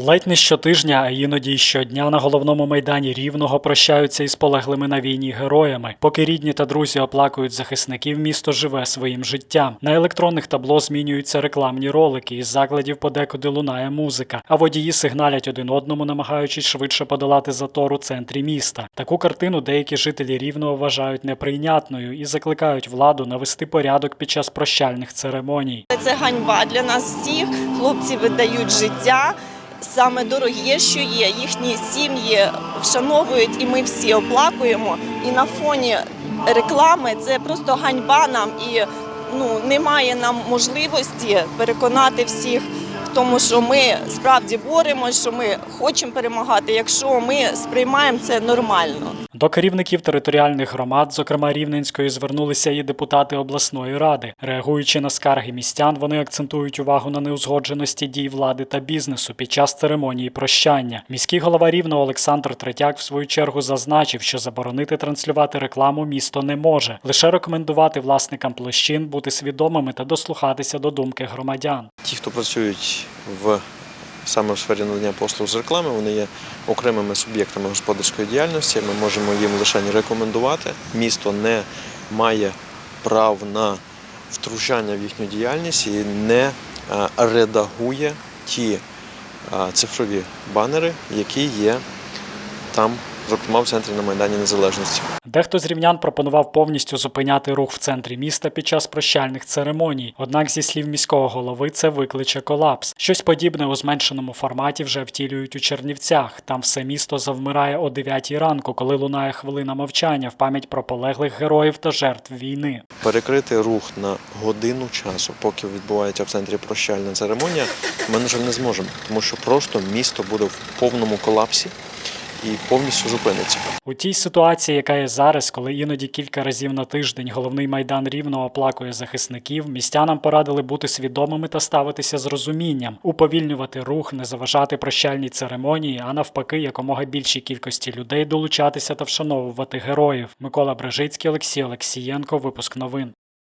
Ледь не щотижня, а іноді щодня на головному майдані рівного прощаються із полеглими на війні героями. Поки рідні та друзі оплакують захисників, місто живе своїм життям. На електронних табло змінюються рекламні ролики, із закладів подекуди лунає музика, а водії сигналять один одному, намагаючись швидше подолати затор у центрі міста. Таку картину деякі жителі рівного вважають неприйнятною і закликають владу навести порядок під час прощальних церемоній. Це ганьба для нас всіх. Хлопці видають життя. Саме дороге, що є, їхні сім'ї вшановують, і ми всі оплакуємо. І на фоні реклами це просто ганьба нам і ну немає нам можливості переконати всіх тому, що ми справді боремося, що ми хочемо перемагати, якщо ми сприймаємо це нормально. До керівників територіальних громад, зокрема Рівненської, звернулися і депутати обласної ради. Реагуючи на скарги містян, вони акцентують увагу на неузгодженості дій влади та бізнесу під час церемонії прощання. Міський голова Рівного Олександр Третяк в свою чергу зазначив, що заборонити транслювати рекламу місто не може, лише рекомендувати власникам площин бути свідомими та дослухатися до думки громадян. Ті, хто працюють в саме в сфері надання послуг з реклами, вони є окремими суб'єктами господарської діяльності. Ми можемо їм лише рекомендувати. Місто не має прав на втручання в їхню діяльність і не е, редагує ті е, цифрові банери, які є там, зокрема в центрі на Майдані Незалежності. Дехто з рівнян пропонував повністю зупиняти рух в центрі міста під час прощальних церемоній. Однак, зі слів міського голови, це викличе колапс. Щось подібне у зменшеному форматі вже втілюють у Чернівцях. Там все місто завмирає о 9 ранку, коли лунає хвилина мовчання в пам'ять про полеглих героїв та жертв війни. Перекрити рух на годину часу, поки відбувається в центрі прощальна церемонія, ми, на жаль, не зможемо, тому що просто місто буде в повному колапсі і повністю зупиниться. У тій ситуації, яка є зараз, коли іноді кілька разів на тиждень головний майдан рівно оплакує захисників, містянам порадили бути свідомими та ставитися з розумінням, уповільнювати рух, не заважати прощальній церемонії, а навпаки, якомога більшій кількості людей долучатися та вшановувати героїв. Микола Брежицький, Олексій Олексієнко, випуск новин.